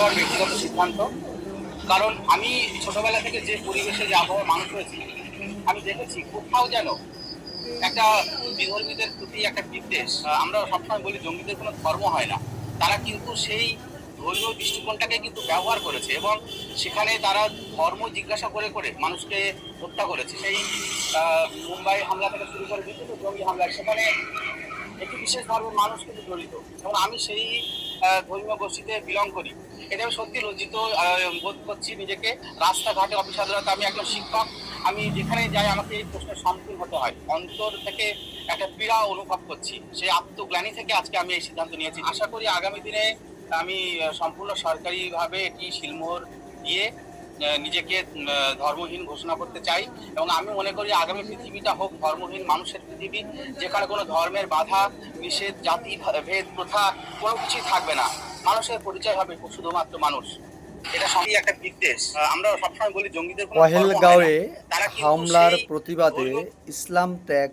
আমার ব্যক্তিগত সিদ্ধান্ত। কারণ আমি ছোটবেলা থেকে যে পরিবেশে যে আবহাওয়ার মানুষ হয়েছি, আমি দেখেছি কোথাও যেন একটা বিধর্মীদের প্রতি একটা বিদ্বেষ আমরা সবসময় বলি জঙ্গিদের কোনো ধর্ম হয় না। তারা কিন্তু সেই ধর্মীয় দৃষ্টিকোণটাকে কিন্তু ব্যবহার করেছে এবং সেখানে তারা ধর্ম জিজ্ঞাসা করে করে মানুষকে হত্যা করেছে। সেই মুম্বাই হামলা থেকে শুরু করে বিভিন্ন জঙ্গি হামলা, সেখানে একটি বিশেষ ধর্মের মানুষ কিন্তু জড়িত। এবং আমি সেই ধর্মীয় গোষ্ঠীতে বিলং করি। এটা আমি সত্যি লজ্জিত বোধ করছি নিজেকে। রাস্তাঘাটে অফিস আদালতে আমি একজন শিক্ষক। আমি যেখানে যাই, আমাকে এই প্রশ্নের সম্মুখীন হতে হয়। অন্তর থেকে একটা পীড়া অনুভব করছি। সেই আত্মগ্লানি থেকে আজকে আমি এই সিদ্ধান্ত নিয়েছি। আশা করি আগামী দিনে আমি সম্পূর্ণ সরকারিভাবে এটি শিলমোহর দিয়ে নিজেকে ধর্মহীন ঘোষণা করতে চাই। এবং আমি মনে করি আগামী পৃথিবীটা হোক ধর্মহীন মানুষের পৃথিবী। যেখানে কোনো ধর্মের বাধা, নিষেধ, জাতি, ভেদ, প্রথা কোনো কিছুই থাকবে না। মানুষের পরিচয় হবে শুধুমাত্র মানুষ। এটা সবই একটা বিদ্বেষ আহ, আমরা সবসময় বলি জঙ্গিদের কোনো ধর্ম না। পহেলগাঁওয়ে হামলার প্রতিবাদে ইসলাম ত্যাগ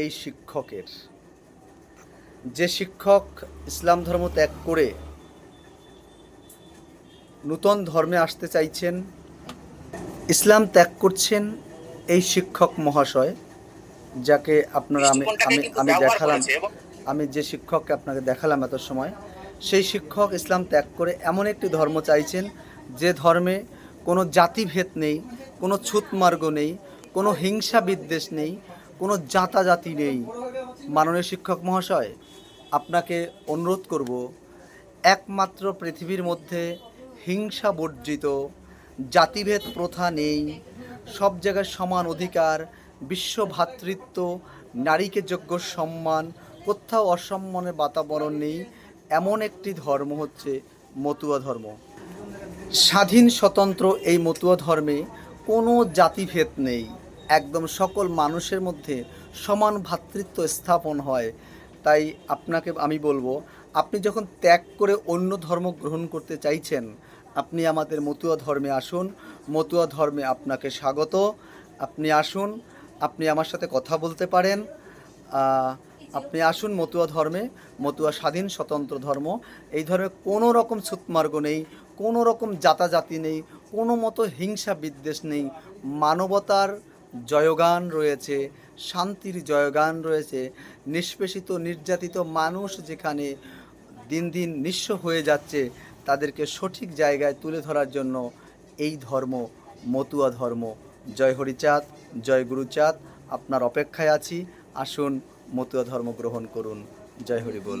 এই শিক্ষকের। যে শিক্ষক ইসলাম ধর্ম ত্যাগ করে নূতন ধর্মে আসতে চাইছেন ইসলাম ত্যাগ করছেন এই শিক্ষক মহাশয় যাকে আপনারা আমি আমি আমি দেখালাম আমি যে শিক্ষককে আপনাকে দেখালাম এত সময় সেই শিক্ষক ইসলাম ত্যাগ করে এমন একটি ধর্ম চাইছেন যে ধর্মে কোনো জাতিভেদ নেই, কোনো ছুতমার্গ নেই, কোনো হিংসা বিদ্বেষ নেই, কোনো জাতাজাতি নেই। মাননীয় শিক্ষক মহাশয়, আপনাকে অনুরোধ করব, একমাত্র পৃথিবীর মধ্যে হিংসা বর্জিত, জাতিভেদ প্রথা নেই, সব জায়গায় সমান অধিকার, বিশ্ব ভ্রাতৃত্ব নারীকে যোগ্য সম্মান, কোথাও অসম্মানের বাতাবরণ নেই এমন একটি ধর্ম হচ্ছে মতুয়া ধর্ম। স্বাধীন, স্বতন্ত্র এই মতুয়া ধর্মে কোনো জাতিভেদ নেই। একদম সকল মানুষের মধ্যে সমান ভ্রাতৃত্ব স্থাপন হয়। তাই আপনাকে আমি বলব, আপনি যখন ত্যাগ করে অন্য ধর্ম গ্রহণ করতে চাইছেন, আপনি আমাদের মতুয়া ধর্মে আসুন। মতুয়া ধর্মে আপনাকে স্বাগত। আপনি আসুন, আপনি আমার সাথে কথা বলতে পারেন। আপনি আসুন মতুয়া ধর্মে, মতুয়া স্বাধীন স্বতন্ত্র ধর্ম। এই ধর্মে কোনো রকম ছুতমার্গ নেই, কোনো রকম জাতাজাতি নেই, কোনো মতো হিংসা বিদ্বেষ নেই। মানবতার জয়গান রয়েছে, শান্তির জয়গান রয়েছে। নিষ্পেষিত, নির্যাতিত মানুষ যেখানে দিন দিন নিঃস্ব হয়ে যাচ্ছে, তাদেরকে সঠিক জায়গায় তুলে ধরার জন্য এই ধর্ম মতুয়া ধর্ম। জয় হরিচাঁদ, জয় গুরুচাঁদ, আপনার অপেক্ষায় আছি। আসুন মতুয়া ধর্ম গ্রহণ করুন। জয় হরি বল।